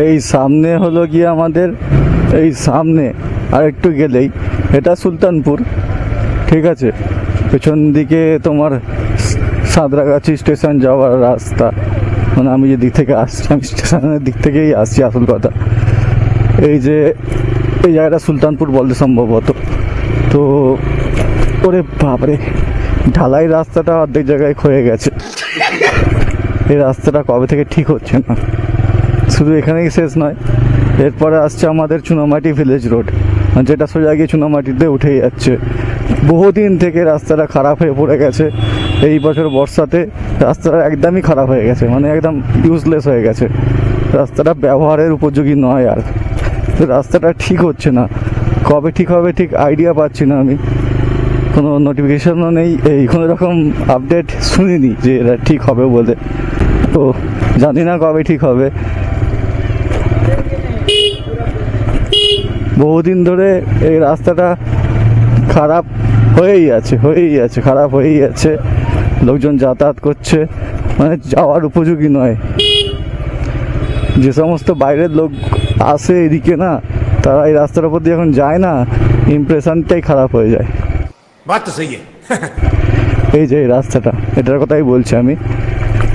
এই সামনে হলো গিয়ে আমাদের এই সামনে আর একটু গেলেই। এটা সুলতানপুর, ঠিক আছে? পেছন দিকে তোমার সাঁতরাগাছি স্টেশন যাওয়ার রাস্তা। মানে আমি যে দিক থেকে আসছি, আমি স্টেশনের দিক থেকেই আসছি, আসল কথা। এই যে, এই জায়গাটা সুলতানপুর বলতে সম্ভবত। তো, ওরে বাপরে, ঢালাই রাস্তাটা অর্ধেক জায়গায় ক্ষয়ে গেছে। এই রাস্তাটা কবে থেকে ঠিক হচ্ছে না? শুধু এখানেই শেষ নয়, এরপরে আসছে আমাদের চুনামাটি ভিলেজ রোড যেটা সোজা গিয়ে চুনামাটিতে উঠে যাচ্ছে। বহুদিন থেকে রাস্তাটা খারাপ হয়ে পড়ে গেছে। এই বছর বর্ষাতে রাস্তাটা একদমই খারাপ হয়ে গেছে মানে একদম ইউজলেস হয়ে গেছে। রাস্তাটা ব্যবহারের উপযোগী নয় আর। রাস্তাটা ঠিক হচ্ছে না। কবে ঠিক হবে ঠিক আইডিয়া পাচ্ছি না আমি। কোনো নোটিফিকেশনও নেই, এই কোনো রকম আপডেট শুনিনি যে এটা ঠিক হবে বলে। তো জানি না কবে ঠিক হবে। বহুদিন ধরে এই রাস্তাটা খারাপ হয়েই আছে হয়েই আছে খারাপ হয়েই আছে। লোকজন যাতায়াত করছে মানে যাওয়ার উপযোগী নয়। যে সমস্ত বাইরের লোক আসে এদিকে না তারা এই রাস্তার উপর দিয়ে এখন যায় না ইমপ্রেশনটাই খারাপ হয়ে যায়। এই যে এই রাস্তাটা এটার কথাই বলছি আমি।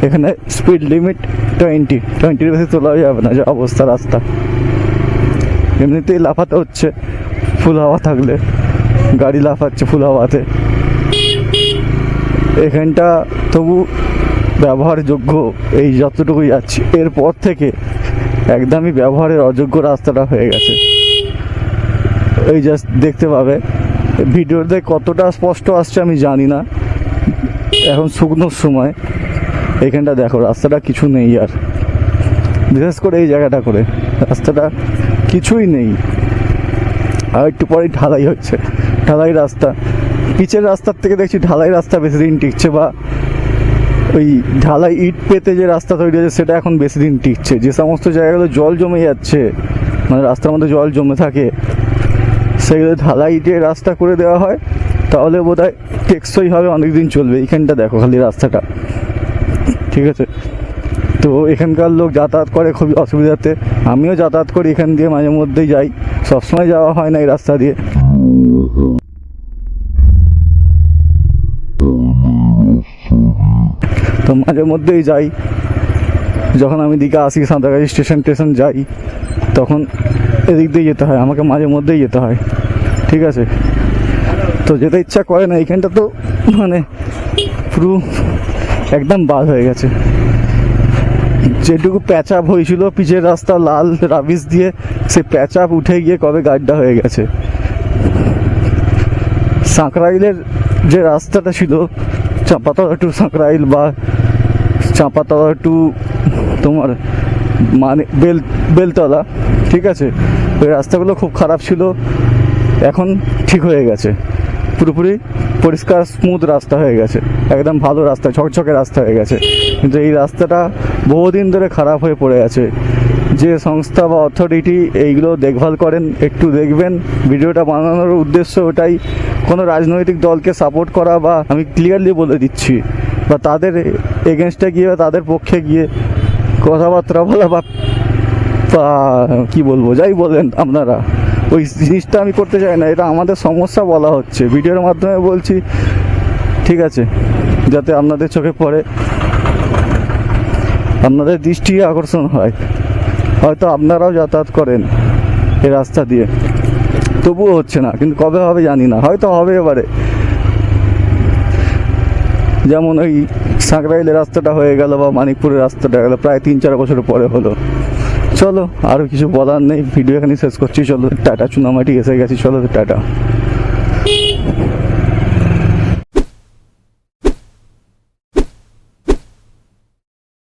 এখানে স্পিড লিমিট টোয়েন্টি টোয়েন্টির বেশি তোলা যাবে না যে অবস্থা রাস্তা। এমনিতেই লাফাতে হচ্ছে। ফুল হাওয়া থাকলে, গাড়ি লাফাচ্ছে ফুল হাওয়াতে। এখানটা তবু ব্যবহারযোগ্য এই যতটুকুই যাচ্ছি এরপর থেকে একদমই ব্যবহারের অযোগ্য রাস্তাটা হয়ে গেছে। এই জাস্ট দেখতে পাবে। ভিডিওতে কতটা স্পষ্ট আসছে আমি জানি না। এখন শুকনোর সময়। এখানটা দেখো, রাস্তাটা কিছু নেই আর। বিশেষ করে এই জায়গাটা করে। রাস্তাটা কিছুই নেই। আর একটু পরেই ঢালাই হচ্ছে। ঢালাই রাস্তা। পিচের রাস্তার থেকে দেখছি ঢালাই রাস্তা বেশি দিন টিকছে বা ওই ঢালাই ইট পেতে যে রাস্তা তৈরি হয়েছে, সেটা এখন বেশি দিন টিকছে। যে সমস্ত জায়গাগুলো জল জমে যাচ্ছে মানে রাস্তার মধ্যে জল জমে থাকে, সেগুলো ঢালাই দিয়ে রাস্তা করে দেওয়া হয়, তাহলে বোধ হয় টেকসই হবে অনেক দিন চলবে। এইখানটা দেখো খালি রাস্তাটা। ঠিক আছে? তো এখানকার লোক যাতায়াত করে খুবই অসুবিধাতে। আমিও যাতায়াত করি এখান দিয়ে মাঝে মধ্যেই যাই। সবসময় যাওয়া হয় না এই রাস্তা দিয়ে। তো মাঝে মধ্যেই যাই। যখন আমি দিকে আসি সাঁতরাগাছি স্টেশন টেশন যাই, তখন এদিক দিয়ে যেতে হয়, আমাকে মাঝে মধ্যেই যেতে হয়। ঠিক আছে? তো যেতে ইচ্ছা করে না, এইখানটা তো মানে পুরো একদম বাদ হয়ে গেছে। যেটুকু প্যাচাপ হয়েছিল, পিচের রাস্তা লাল রাবিশ দিয়ে, সে প্যাচাপ উঠে গিয়ে কবে গাড্ডা হয়ে গেছে? সাঁকরাইলের যে রাস্তাটা ছিল, চাঁপাতলা টু সাঁকরাইল বা চাঁপাতলা টু তোমার মানে বেল, বেলতলা, ঠিক আছে? ওই রাস্তাগুলো খুব খারাপ ছিল, এখন ঠিক হয়ে গেছে। পুরোপুরি পরিষ্কার স্মুথ রাস্তা হয়ে গেছে। একদম ভালো রাস্তা, ঝকঝকে রাস্তা হয়ে গেছে। কিন্তু এই রাস্তাটা বহুদিন ধরে খারাপ হয়ে পড়ে আছে। যে সংস্থা বা অথরিটি এইগুলো দেখভাল করেন, একটু দেখবেন। ভিডিওটা বানানোর উদ্দেশ্য ওটাই। কোনো রাজনৈতিক দলকে সাপোর্ট করা বা আমি ক্লিয়ারলি বলে দিচ্ছি, বা তাদের এগেনস্টে গিয়ে বা তাদের পক্ষে গিয়ে কথাবার্তা বলা বা কি বলব, যাই বলেন আপনারা। ওই জিনিসটা আমি করতে চাই না, এটা আমাদের সমস্যা বলা হচ্ছে। ভিডিওর মাধ্যমে বলছি, ঠিক আছে, যাতে আপনাদের চোখে পড়ে, আপনাদের দৃষ্টি আকর্ষণ হয়। হয়তো আপনারাও যাতায়াত করেন এই রাস্তা দিয়ে। তবুও হচ্ছে না, কিন্তু কবে হবে জানি না, হয়তো হবে এবারে। যেমন ওই সাঁকরাইলের রাস্তাটা হয়ে গেল বা মানিকপুরের রাস্তাটা গেল, প্রায় তিন চার বছর পরে হলো। চলো আরও কিছু বলার নেই ভিডিও এখানে শেষ করছি, চলো, টাটা, চুনামাটি এসে গেছি, চলো, টাটা।